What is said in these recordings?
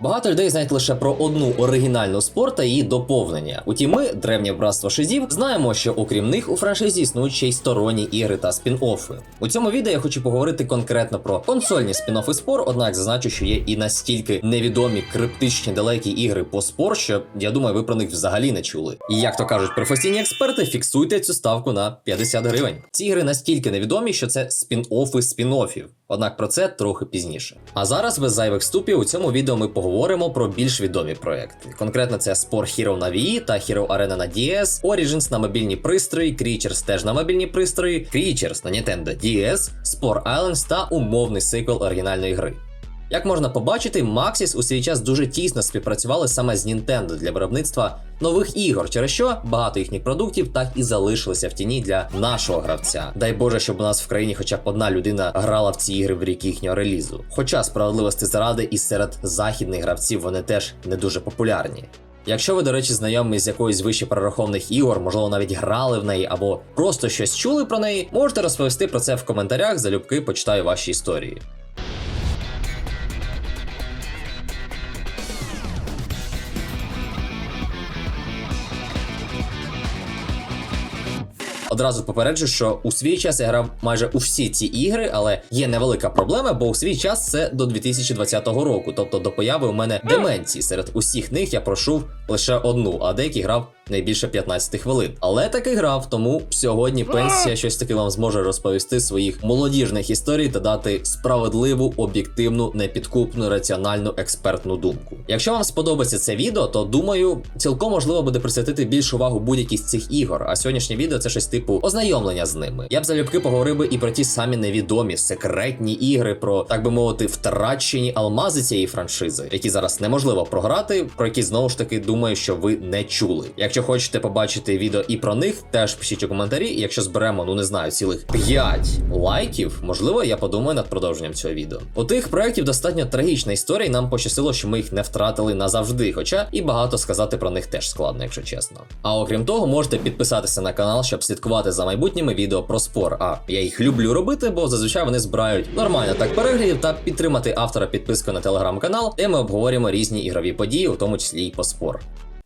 Багато людей знають лише про одну оригінальну спорт та її доповнення. Утім, ми, древнє братство шизів, знаємо, що окрім них у франшизі існують ще й сторонні ігри та спін-оффи. У цьому відео я хочу поговорити конкретно про консольні спін-оффи спор, однак зазначу, що є і настільки невідомі криптичні далекі ігри по спор, що я думаю, ви про них взагалі не чули. І як то кажуть професійні експерти, фіксуйте цю ставку на 50 гривень. Ці ігри настільки невідомі, що це спін-оффи спін-оффів. Однак про це трохи пізніше. А зараз без зайвих вступів у цьому відео ми поговоримо про більш відомі проекти. Конкретно це Spore Hero на Wii та Hero Arena на DS, Origins на мобільні пристрої, Creatures теж на мобільні пристрої, Creatures на Nintendo DS, Spore Islands та умовний сиквел оригінальної гри. Як можна побачити, Maxis у свій час дуже тісно співпрацювали саме з Nintendo для виробництва нових ігор, через що багато їхніх продуктів так і залишилися в тіні для нашого гравця. Дай Боже, щоб у нас в країні хоча б одна людина грала в ці ігри в рік їхнього релізу. Хоча справедливості заради і серед західних гравців вони теж не дуже популярні. Якщо ви, до речі, знайомі з якоюсь вище перерахованих ігор, можливо, навіть грали в неї або просто щось чули про неї, можете розповісти про це в коментарях, залюбки почитаю ваші історії. Одразу попереджу, що у свій час я грав майже у всі ці ігри, але є невелика проблема, бо у свій час це до 2020 року, тобто до появи у мене деменції. Серед усіх них я пройшов лише одну, а деякі грав не більше 15 хвилин. Але таки грав, тому сьогодні пенсія щось таки вам зможе розповісти своїх молодіжних історій та дати справедливу, об'єктивну, непідкупну, раціональну експертну думку. Якщо вам сподобається це відео, то думаю, цілком можливо буде присвятити більшу увагу будь-якій з цих ігор. А сьогоднішнє відео це щось типу ознайомлення з ними. Я б залюбки поговорив би і про ті самі невідомі секретні ігри, про так би мовити, втрачені алмази цієї франшизи, які зараз неможливо програти, про які знову ж таки думаю, що ви не чули. Якщо хочете побачити відео і про них, теж пишіть у коментарі. І якщо зберемо, ну не знаю, цілих 5 лайків, можливо, я подумаю над продовженням цього відео. У тих проєктів достатньо трагічна історія, і нам пощастило, що ми їх не втратили назавжди. Хоча і багато сказати про них теж складно, якщо чесно. А окрім того, можете підписатися на канал, щоб слідкувати за майбутніми відео про спор. А я їх люблю робити, бо зазвичай вони збирають нормально так переглядів та підтримати автора підпискою на телеграм-канал, де ми обговорюємо різні ігрові події, у тому числі і по спор.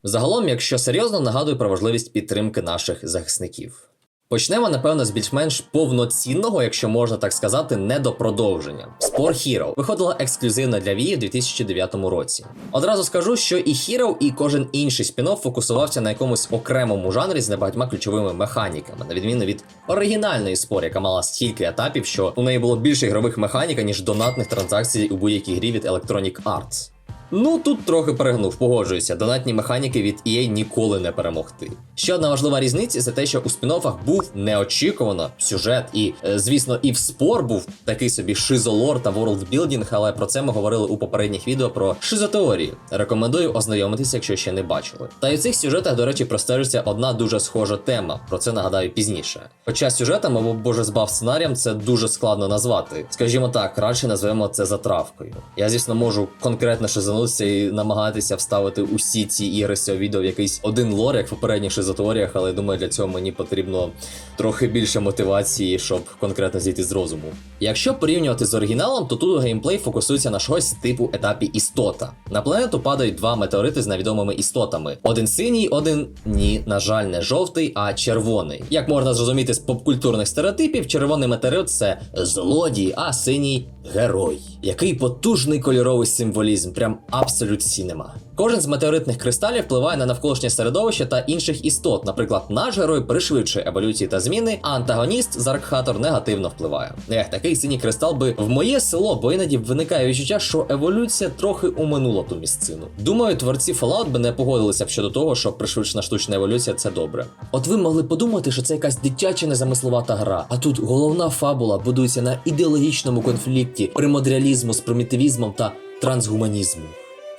Загалом, якщо серйозно, нагадую про важливість підтримки наших захисників. Почнемо, напевно, з більш-менш повноцінного, якщо можна так сказати, недопродовження. Spore Hero виходила ексклюзивно для Wii у 2009 році. Одразу скажу, що і Hero, і кожен інший спін-офф фокусувався на якомусь окремому жанрі з небагатьма ключовими механіками, на відміну від оригінальної спор, яка мала стільки етапів, що у неї було більше ігрових механік, ніж донатних транзакцій у будь-якій грі від Electronic Arts. Ну тут трохи перегнув, погоджуюся. Донатні механіки від EA ніколи не перемогти. Ще одна важлива різниця це те, що у спін-оффах був неочікувано сюжет, і, е, звісно, і в спор був такий собі шизолор та ворлдбілдінг, але про це ми говорили у попередніх відео про шизотеорії. Рекомендую ознайомитися, якщо ще не бачили. Та й у цих сюжетах, до речі, простежиться одна дуже схожа тема. Про це нагадаю пізніше. Хоча сюжетом або боже збав сценарієм це дуже складно назвати. Скажімо так, краще назвемо це затравкою. Я, звісно, можу конкретно шизанутися і намагатися вставити усі ці ігри з цього відео в якийсь один лор, як в попередніх шизотеоріях, але думаю, для цього мені потрібно трохи більше мотивації, щоб конкретно зійти з розуму. Якщо порівнювати з оригіналом, то тут геймплей фокусується на щось типу етапі істота. На планету падають два метеорити з невідомими істотами: один синій, один ні, на жаль, не жовтий, а червоний. Як можна зрозуміти з попкультурних стереотипів, червоний метеорит це злодій, а синій герой. Який потужний кольоровий символізм, прям абсолют сінема. Кожен з метеоритних кристалів впливає на навколишнє середовище та інших істот. Наприклад, наш герой пришвидшує еволюції та зміни, а антагоніст Заркхатор негативно впливає. Ех, такий синій кристал би в моє село, бо іноді виникає відчуття, що еволюція трохи уминула ту місцину. Думаю, творці Fallout би не погодилися б щодо того, що пришвидшена штучна еволюція це добре. От ви могли подумати, що це якась дитяча незамисловата гра. А тут головна фабула будується на ідеологічному конфлікті примодріалізму з примітивізмом та трансгуманізму.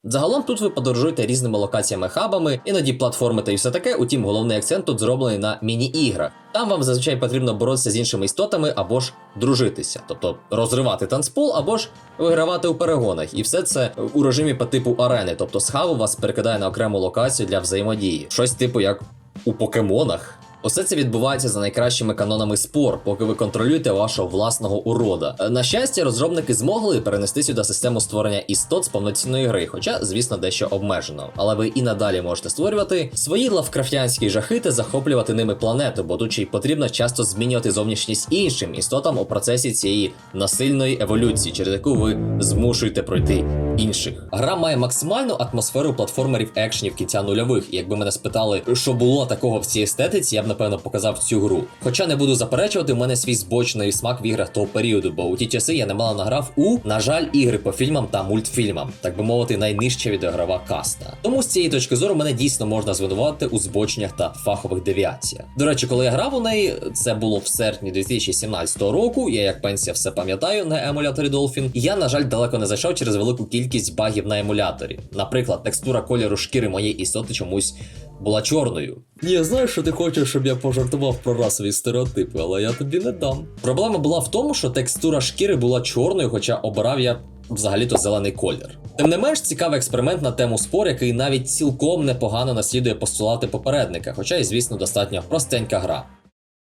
Загалом тут ви подорожуєте різними локаціями хабами, іноді платформи та і все таке, утім, головний акцент тут зроблений на міні-іграх. Там вам зазвичай потрібно боротися з іншими істотами або ж дружитися, тобто розривати танцпол або ж вигравати у перегонах. І все це у режимі по типу арени, тобто з хабу вас перекидає на окрему локацію для взаємодії. Щось типу як у покемонах. Усе це відбувається за найкращими канонами спор, поки ви контролюєте вашого власного урода. Е, На щастя, розробники змогли перенести сюди систему створення істот з повноцінної гри, хоча, звісно, дещо обмежено. Але ви і надалі можете створювати свої лавкрафтянські жахи та захоплювати ними планету, бо тут ще й потрібно часто змінювати зовнішність іншим істотам у процесі цієї насильної еволюції, через яку ви змушуєте пройти інших. Гра має максимальну атмосферу платформерів екшенів кінця нульових. Якби мене спитали, що було такого в цій естетиці, я б напевно показав цю гру. Хоча не буду заперечувати, у мене свій збочений смак в іграх того періоду, бо у ті часи я немало награв у, на жаль, ігри по фільмам та мультфільмам, так би мовити, найнижча відеограва каста. Тому з цієї точки зору мене дійсно можна звинуватити у збоченнях та фахових девіаціях. До речі, коли я грав у неї, це було в серпні 2017 року. Я як пенсія все пам'ятаю на емуляторі Dolphin. Я, на жаль, далеко не зайшов через велику кількість багів на емуляторі. Наприклад, текстура кольору шкіри моєї істоти чомусь була чорною. Ні, знаєш, що ти хочеш, щоб я пожартував про расові стереотипи, але я тобі не дам. Проблема була в тому, що текстура шкіри була чорною, хоча обирав я взагалі-то зелений колір. Тим не менш, цікавий експеримент на тему спор, який навіть цілком непогано наслідує постулати попередника, хоча і, звісно, достатньо простенька гра.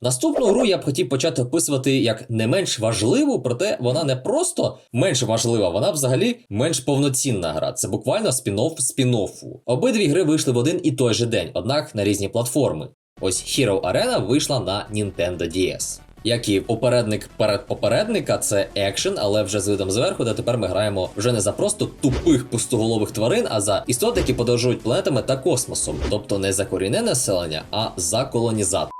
Наступну гру я б хотів почати описувати як не менш важливу, проте вона не просто менш важлива, вона взагалі менш повноцінна гра. Це буквально спін-офф спін-оффу. Обидві гри вийшли в один і той же день, однак на різні платформи. Ось Hero Arena вийшла на Nintendo DS. Як і попередник перед попередника, це екшен, але вже з видом зверху, де тепер ми граємо вже не за просто тупих пустоголових тварин, а за істот, які подорожують планетами та космосом, тобто не за корінне населення, а за колонізатор.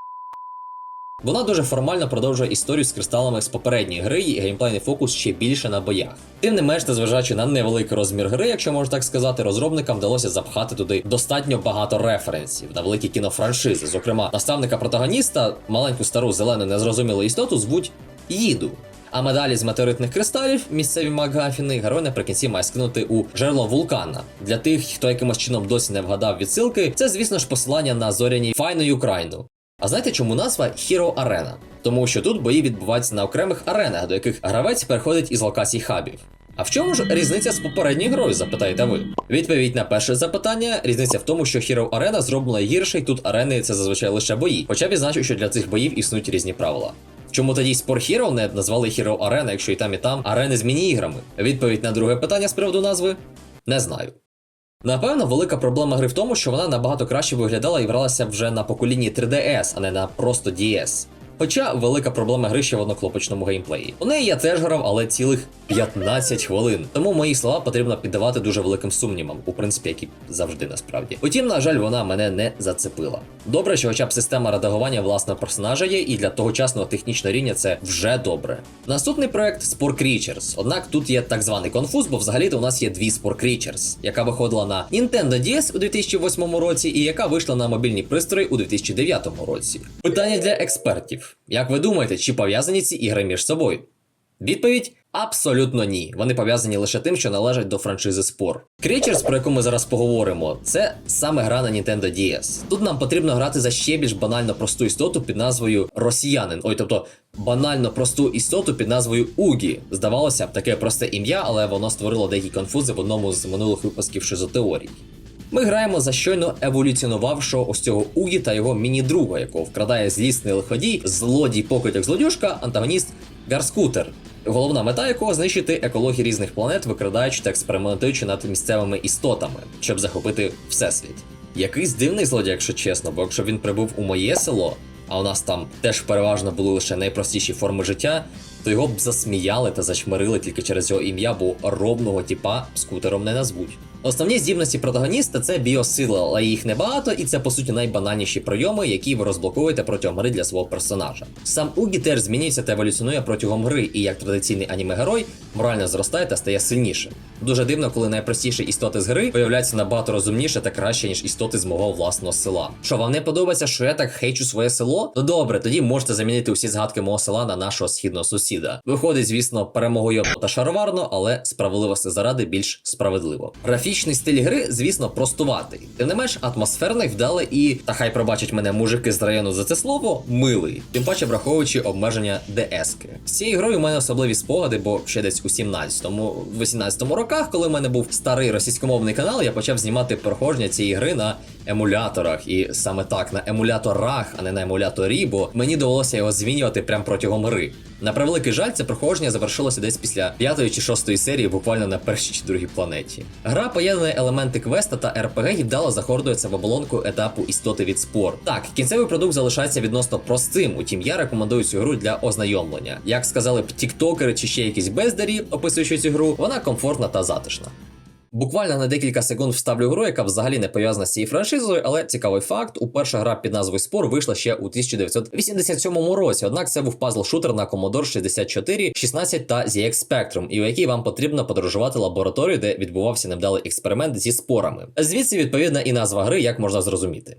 Вона дуже формально продовжує історію з кристалами з попередньої гри, і геймплейний фокус ще більше на боях. Тим не менш, незважаючи на невеликий розмір гри, якщо можна так сказати, розробникам вдалося запхати туди достатньо багато референсів на великі кінофраншизи. Зокрема, наставника протагоніста, маленьку стару зелену незрозумілу істоту звуть Їду. А медалі з метеоритних кристалів, місцеві Макгафіни, герой наприкінці має скинути у жерло вулкана. Для тих, хто якимось чином досі не вгадав відсилки, це, звісно ж, посилання на зоряні файну Україну. А знаєте, чому назва Hero Arena? Тому що тут бої відбуваються на окремих аренах, до яких гравець переходить із локацій хабів. А в чому ж різниця з попередньою грою, запитаєте ви? Відповідь на перше запитання: різниця в тому, що Hero Arena зроблена гірше, і тут арени це зазвичай лише бої. Хоча відзначу, що для цих боїв існують різні правила. Чому тоді Sport Hero не назвали Hero Arena, якщо і там, і там арени з міні-іграми? Відповідь на друге питання з приводу назви не знаю. Напевно, велика проблема гри в тому, що вона набагато краще виглядала і гралася вже на поколінні 3DS, а не на просто DS. Хоча велика проблема гри ще в одноклопочному геймплеї. У неї я теж грав, але цілих 15 хвилин. Тому мої слова потрібно піддавати дуже великим сумнівам, у принципі, як і завжди насправді. Утім, на жаль, вона мене не зацепила. Добре, що хоча б система редагування власного персонажа є, і для тогочасного технічного рівня це вже добре. Наступний проект Spore Creatures. Однак тут є так званий конфуз, бо взагалі-то у нас є дві Spore Creatures, яка виходила на Nintendo DS у 2008 році і яка вийшла на мобільні пристрої у 2009 році. Питання для експертів: як ви думаєте, чи пов'язані ці ігри між собою? Відповідь абсолютно ні. Вони пов'язані лише тим, що належать до франшизи Спор. Creatures, про яку ми зараз поговоримо, це саме гра на Nintendo DS. Тут нам потрібно грати за ще більш банально просту істоту під назвою Росіянин. Ой, тобто банально просту істоту під назвою Угі. Здавалося б, таке просте ім'я, але воно створило деякі конфузи в одному з минулих випусків шизотеорій. Ми граємо за щойно еволюціонувавшого ось цього Угі та його міні-друга, якого вкрадає злісний лиходій, злодій покидьок злодюшка, антагоніст Гарскутер. Головна мета якого знищити екологію різних планет, викрадаючи та експериментуючи над місцевими істотами, щоб захопити всесвіт. Якийсь дивний злодій, якщо чесно, бо якщо він прибув у моє село, а у нас там теж переважно були лише найпростіші форми життя, то його б засміяли та зачмирили тільки через його ім'я, бо робного типа скутером не назвуть. Основні здібності протагоніста це біосила, але їх небагато, і це по суті найбанальніші прийоми, які ви розблоковуєте протягом гри для свого персонажа. Сам Угі теж змінюється та еволюціонує протягом гри, і як традиційний аніме-герой морально зростає та стає сильнішим. Дуже дивно, коли найпростіші істоти з гри виявляються набагато розумніше та краще, ніж істоти з мого власного села. Що вам не подобається, що я так хейчу своє село? Ну добре, тоді можете замінити усі згадки мого села на нашого східного сусіда. Виходить, звісно, перемогою та шароварно, але справедливості заради більш справедливо. Графічний стиль гри, звісно, простуватий. Тим не менш, атмосферний, вдалий і, та хай пробачать мене мужики з району за це слово, милий. Тим паче враховуючи обмеження ДС-ки. З цією грою у мене особливі спогади, бо ще десь у 17-му, 18-му роках, коли в мене був старий російськомовний канал, я почав знімати проходження цієї гри на емуляторах. І саме так, на емуляторах, а не на емуляторі, бо мені довелося його змінювати прямо протягом гри. На превеликий жаль, це проходження завершилося десь після п'ятої чи шостої серії, буквально на першій чи другій планеті. Гра поєднує елементи квеста та РПГ і вдало захордується в оболонку етапу істоти від спор. Так, кінцевий продукт залишається відносно простим, утім я рекомендую цю гру для ознайомлення. Як сказали б тіктокери чи ще якісь бездарі, описуючи цю гру, вона комфортна та затишна. Буквально на декілька секунд вставлю гру, яка взагалі не пов'язана з цією франшизою, але цікавий факт: уперша гра під назвою Спор вийшла ще у 1987 році. Однак це був пазл-шутер на Commodore 64, 16 та ZX Spectrum, і у якій вам потрібно подорожувати лабораторію, де відбувався невдалий експеримент зі спорами. Звідси відповідна і назва гри, як можна зрозуміти.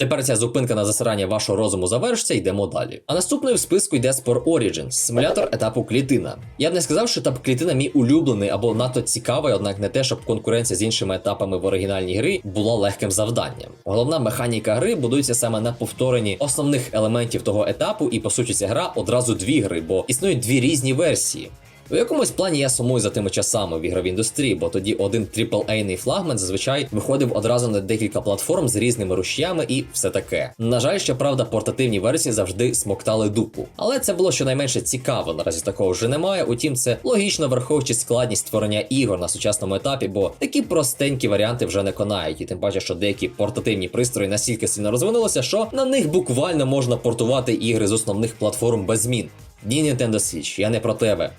Тепер ця зупинка на засирання вашого розуму завершиться, йдемо далі. А наступною в списку йде Spore Origins, симулятор етапу клітина. Я б не сказав, що етап клітина мій улюблений або надто цікавий, однак не те, щоб конкуренція з іншими етапами в оригінальній грі була легким завданням. Головна механіка гри будується саме на повторенні основних елементів того етапу, і по суті ця гра одразу дві гри, бо існують дві різні версії. У якомусь плані я сумую за тими часами в ігровій індустрії, бо тоді один AAA-ний флагман зазвичай виходив одразу на декілька платформ з різними рушіями і все таке. На жаль, щоправда, портативні версії завжди смоктали дупу. Але це було щонайменше цікаво. Наразі такого вже немає. Утім, це логічно враховуючи складність створення ігор на сучасному етапі, бо такі простенькі варіанти вже не конають. І тим паче, що деякі портативні пристрої настільки сильно розвинулися, що на них буквально можна портувати ігри з основних платформ без змін. Ні, Nintendo Switch, я не про тебе.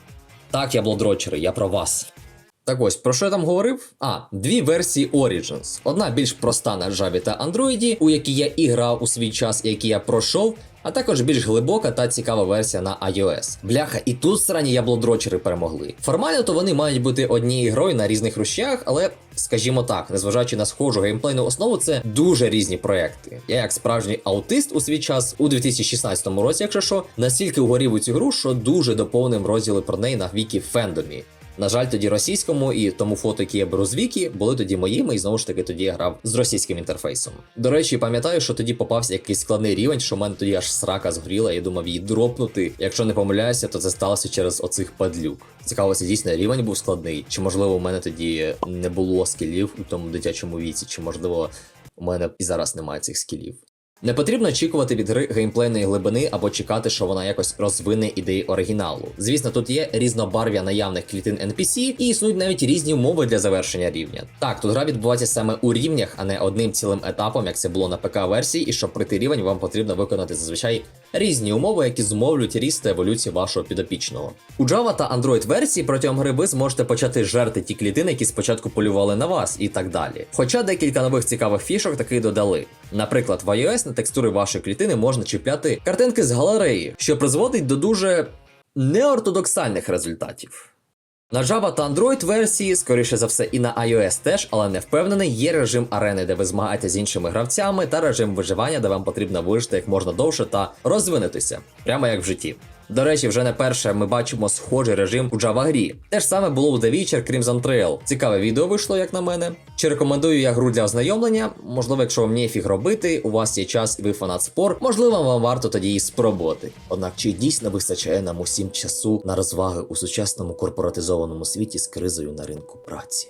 Так, я блодрочери, я про вас. Так ось, про що я там говорив? А, дві версії Origins. Одна більш проста на Java та Android, у якій я і грав у свій час, і які я пройшов, а також більш глибока та цікава версія на iOS. Бляха, і тут срані яблодрочери перемогли. Формально то вони мають бути однією грою на різних рушіях, але скажімо так, незважаючи на схожу геймплейну основу, це дуже різні проекти. Я, як справжній аутист у свій час у 2016 році, якщо що, настільки угорів у цю гру, що дуже доповнив розділи про неї на вікі фендомі. На жаль, тоді російському, і тому фото, які я беру з віки, були тоді моїми, і знову ж таки тоді я грав з російським інтерфейсом. До речі, пам'ятаю, що тоді попався якийсь складний рівень, що в мене тоді аж срака згоріла, я думав її дропнути. Якщо не помиляюся, то це сталося через оцих падлюк. Цікаво, це дійсно рівень був складний, чи можливо у мене тоді не було скілів у тому дитячому віці, чи можливо у мене і зараз немає цих скілів. Не потрібно очікувати від гри геймплейної глибини або чекати, що вона якось розвине ідеї оригіналу. Звісно, тут є різнобарв'я наявних клітин NPC і існують навіть різні умови для завершення рівня. Так, тут гра відбувається саме у рівнях, а не одним цілим етапом, як це було на ПК-версії, і щоб пройти рівень, вам потрібно виконати зазвичай різні умови, які зумовлюють ріст та еволюцію вашого підопічного. У Java та Android версії протягом гри ви зможете почати жерти ті клітини, які спочатку полювали на вас, і так далі. Хоча декілька нових цікавих фішок таки додали. Наприклад, в iOS на текстури вашої клітини можна чіпляти картинки з галереї, що призводить до дуже неортодоксальних результатів. На Java та Android версії, скоріше за все, і на iOS теж, але не впевнений, є режим арени, де ви змагаєте з іншими гравцями, та режим виживання, де вам потрібно вижити як можна довше та розвинутися, прямо як в житті. До речі, вже не перше ми бачимо схожий режим у Java грі. Те ж саме було у The Witcher Crimson Trail. Цікаве відео вийшло, як на мене. Чи рекомендую я гру для ознайомлення? Можливо, якщо вам нефіг робити, у вас є час і ви фанат спор, можливо, вам варто тоді її спробувати. Однак чи дійсно вистачає нам усім часу на розваги у сучасному корпоратизованому світі з кризою на ринку праці?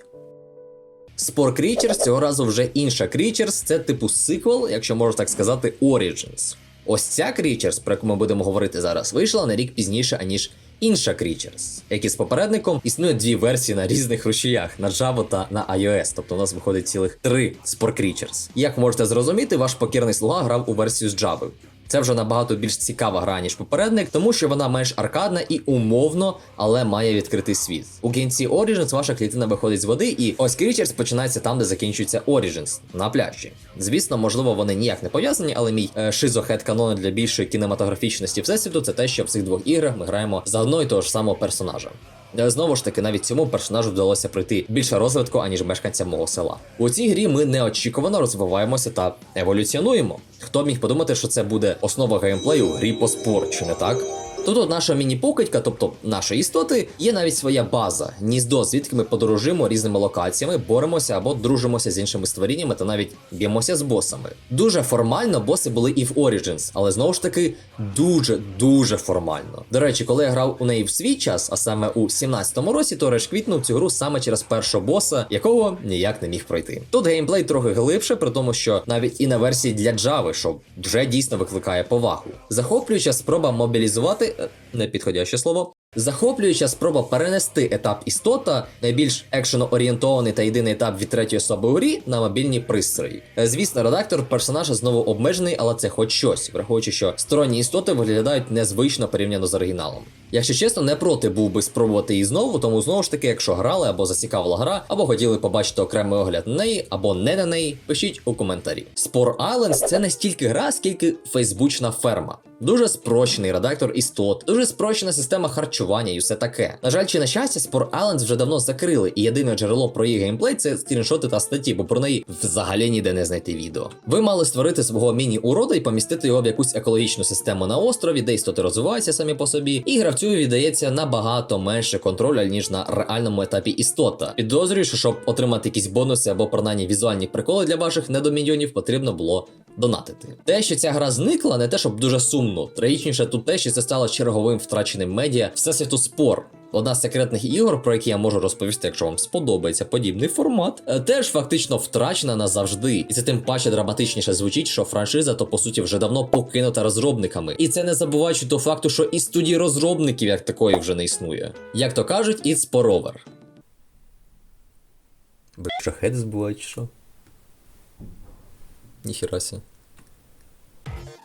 Спор Creatures цього разу вже інша Creatures, це типу сиквел, якщо можна так сказати, Origins. Ось ця Creatures, про яку ми будемо говорити зараз, вийшла на рік пізніше, аніж інша Creatures, як і з попередником існує дві версії на різних рушіях на Java та на iOS, тобто у нас виходить цілих три Spore Creatures. Як можете зрозуміти, ваш покірний слуга грав у версію з Java. Це вже набагато більш цікава гра, ніж попередник, тому що вона менш аркадна і умовно, але має відкритий світ. У кінці Origins ваша клітина виходить з води, і ось Creatures починається там, де закінчується Origins, на пляжі. Звісно, можливо, вони ніяк не пов'язані, але мій е, шизохед канону для більшої кінематографічності всесвіту це те, що в цих двох іграх ми граємо за одного і того ж самого персонажа. Е, Знову ж таки, навіть цьому персонажу вдалося пройти більше розвитку, аніж мешканцям мого села. У цій грі ми неочікувано розвиваємося та еволюціонуємо. Хто міг подумати, що це буде основа геймплею в грі по спор, чи не так? Тут от наша міні-покидька, тобто нашої істоти, є навіть своя база, гніздо, звідки ми подорожуємо різними локаціями, боремося або дружимося з іншими створіннями та навіть б'ємося з босами. Дуже формально боси були і в Origins, але знову ж таки дуже дуже формально. До речі, коли я грав у неї в свій час, а саме у 17-му році, то Реш квітнув цю гру саме через першого боса, якого ніяк не міг пройти. Тут геймплей трохи глибше, при тому, що навіть і на версії для Java, що вже дійсно викликає повагу. Захоплююча спроба мобілізувати непідходяще слово. Захоплююча спроба перенести етап істота, найбільш екшено-орієнтований та єдиний етап від третьої особи у грі на мобільні пристрої. Е, Звісно, редактор персонажа знову обмежений, але це хоч щось, враховуючи, що сторонні істоти виглядають незвично порівняно з оригіналом. Якщо чесно, не проти був би спробувати її знову, тому знову ж таки, якщо грали або зацікавила гра, або хотіли побачити окремий огляд на неї, або не на неї, пишіть у коментарі. Spore Islands це не стільки гра, скільки фейсбучна ферма. Дуже спрощений редактор істот, дуже спрощена система харчування і все таке. На жаль, чи на щастя, Spore Islands вже давно закрили, і єдине джерело про її геймплей це скріншоти та статті, бо про неї взагалі ніде не знайти відео. Ви мали створити свого міні-урода і помістити його в якусь екологічну систему на острові, де істоти розвиваються самі по собі, і гравцю віддається набагато менше контролю, ніж на реальному етапі істота. Підозрюю, що щоб отримати якісь бонуси або принаймні візуальні приколи для ваших недоміньйонів, потрібно було донатити. Те, що ця гра зникла, не те, щоб дуже сумно. Трагічніше тут те, що це стало черговим втраченим медіа всесвіту спор. Одна з секретних ігор, про які я можу розповісти, якщо вам сподобається подібний формат, е, теж фактично втрачена назавжди. І це тим паче драматичніше звучить, що франшиза то по суті вже давно покинута розробниками. І це не забуваючи до факту, що і студії розробників як такої вже не існує. Як то кажуть, it's porover. Бля, шахет збивають, що? ніхірасі.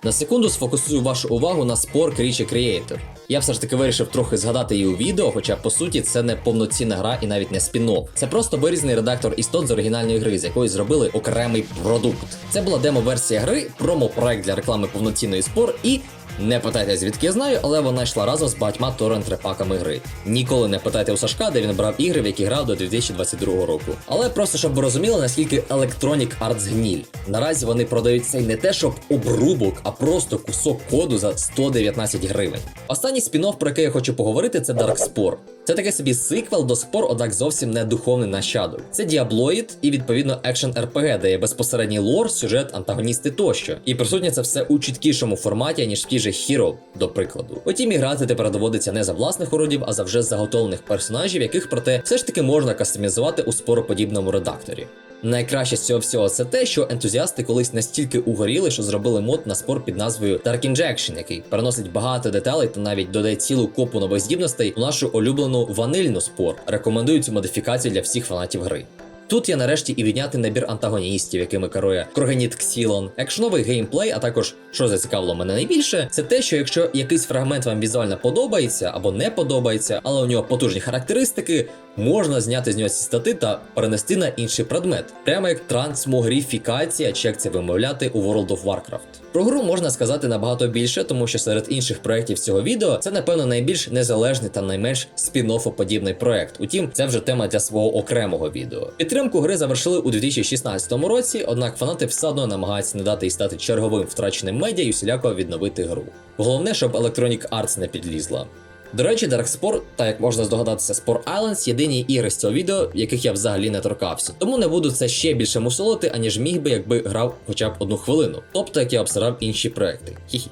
На секунду сфокусую вашу увагу на Spore Creature Creator. Я все ж таки вирішив трохи згадати її у відео, хоча по суті це не повноцінна гра і навіть не спін-офф. Це просто вирізаний редактор істот з оригінальної гри, з якої зробили окремий продукт. Це була демо-версія гри, промо-проект для реклами повноцінної спор і. Не питайте, звідки я знаю, але вона йшла разом з багатьма торрент-репаками гри. Ніколи не питайте у Сашка, де він брав ігри, в які грав до 2022 року. Але просто щоб ви розуміли, наскільки Electronic Arts гніль. Наразі вони продають цей не те, щоб обрубок, а просто кусок коду за 119 гривень. Останній спін-офф, про який я хочу поговорити, це Darkspore. Це таке собі сиквел до спор, однак зовсім не духовний нащадок. Це діаблоїд і відповідно екшен RPG, де є безпосередній лор, сюжет, антагоністи тощо. І присутнє це все у чіткішому форматі, ніж в тій же Hero, до прикладу. Утім, грати тепер доводиться не за власних уродів, а за вже заготовлених персонажів, яких проте все ж таки можна кастомізувати у спороподібному редакторі. Найкраще з цього всього це те, що ентузіасти колись настільки угоріли, що зробили мод на спор під назвою Dark Injection, який переносить багато деталей та навіть додає цілу копу нових здібностей у нашу улюблену ванильну спор. Рекомендую цю модифікацію для всіх фанатів гри. Тут є нарешті і відняти набір антагоністів, якими керує Крогеніт Ксілон, екшновий геймплей, а також, що зацікавило мене найбільше, це те, що якщо якийсь фрагмент вам візуально подобається або не подобається, але у нього потужні характеристики, можна зняти з нього ці стати та перенести на інший предмет, прямо як трансмогріфікація, чи як це вимовляти у World of Warcraft. Про гру можна сказати набагато більше, тому що серед інших проєктів цього відео це, напевно, найбільш незалежний та найменш спін-оффо подібний проект. Утім, це вже тема для свого окремого відео. Підтримку гри завершили у 2016 році, однак фанати все одно намагаються не дати їй стати черговим втраченим медіа і усіляко відновити гру. Головне, щоб Electronic Arts не підлізла. До речі, Darkspore, та як можна здогадатися, Spore Islands єдині ігри з цього відео, яких я взагалі не торкався. Тому не буду це ще більше мусолити, аніж міг би, якби грав хоча б одну хвилину. Тобто як я обсирав інші проекти. Хі-хі.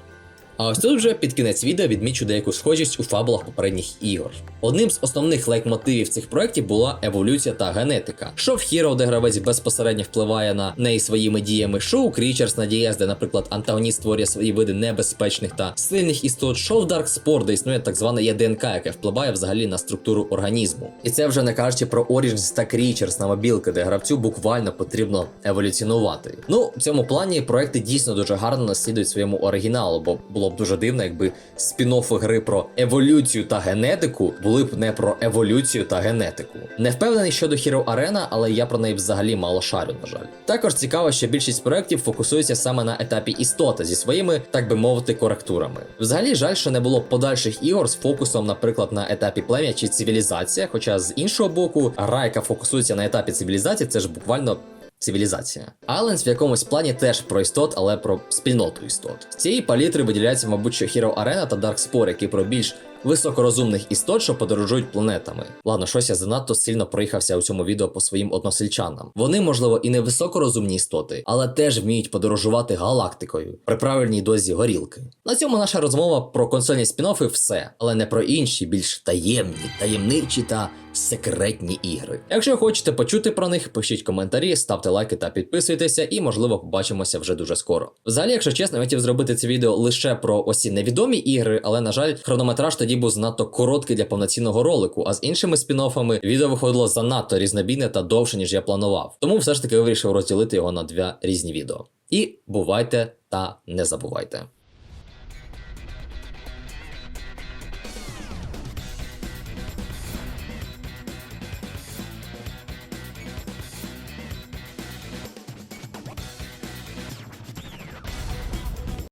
А ось тут вже під кінець відео відмічу деяку схожість у фабулах попередніх ігор. Одним з основних лейтмотивів цих проєктів була еволюція та генетика. Що в Hero, де гравець безпосередньо впливає на неї своїми діями, що у Creatures на DS, де, наприклад, антагоніст створює свої види небезпечних та сильних істот, що в Darkspore, де існує так зване ЄДНК, яке впливає взагалі на структуру організму. І це вже не кажучи про Origins та Creatures на мобілки, де гравцю буквально потрібно еволюціонувати. Ну, в цьому плані проекти дійсно дуже гарно наслідують своєму оригіналу, бо було б дуже дивно, якби спін-оффи гри про еволюцію та генетику були б не про еволюцію та генетику. Не впевнений щодо Hero Arena, але я про неї взагалі мало шарю, на жаль. Також цікаво, що більшість проєктів фокусується саме на етапі істоти зі своїми, так би мовити, коректурами. Взагалі жаль, що не було подальших ігор з фокусом, наприклад, на етапі плем'я чи цивілізація. Хоча з іншого боку, гра, яка фокусується на етапі цивілізації, це ж буквально цивілізація. Аленс в якомусь плані теж про істот, але про спільноту істот. З цієї палітри виділяється, мабуть, що Hero Arena та Dark Spore, які про більш високорозумних істот, що подорожують планетами. Ладно, щось я занадто сильно проїхався у цьому відео по своїм односельчанам. Вони, можливо, і не високорозумні істоти, але теж вміють подорожувати галактикою при правильній дозі горілки. На цьому наша розмова про консольні спін-оффи все, але не про інші, більш таємні, таємничі та секретні ігри. Якщо хочете почути про них, пишіть коментарі, ставте лайки та підписуйтеся, і можливо побачимося вже дуже скоро. Взагалі, якщо чесно, я хотів зробити це відео лише про осі невідомі ігри, але на жаль, хронометраж тоді був занадто короткий для повноцінного ролику. А з іншими спін-оффами відео виходило занадто різнобійне та довше, ніж я планував. Тому все ж таки вирішив розділити його на два різні відео. І бувайте та не забувайте.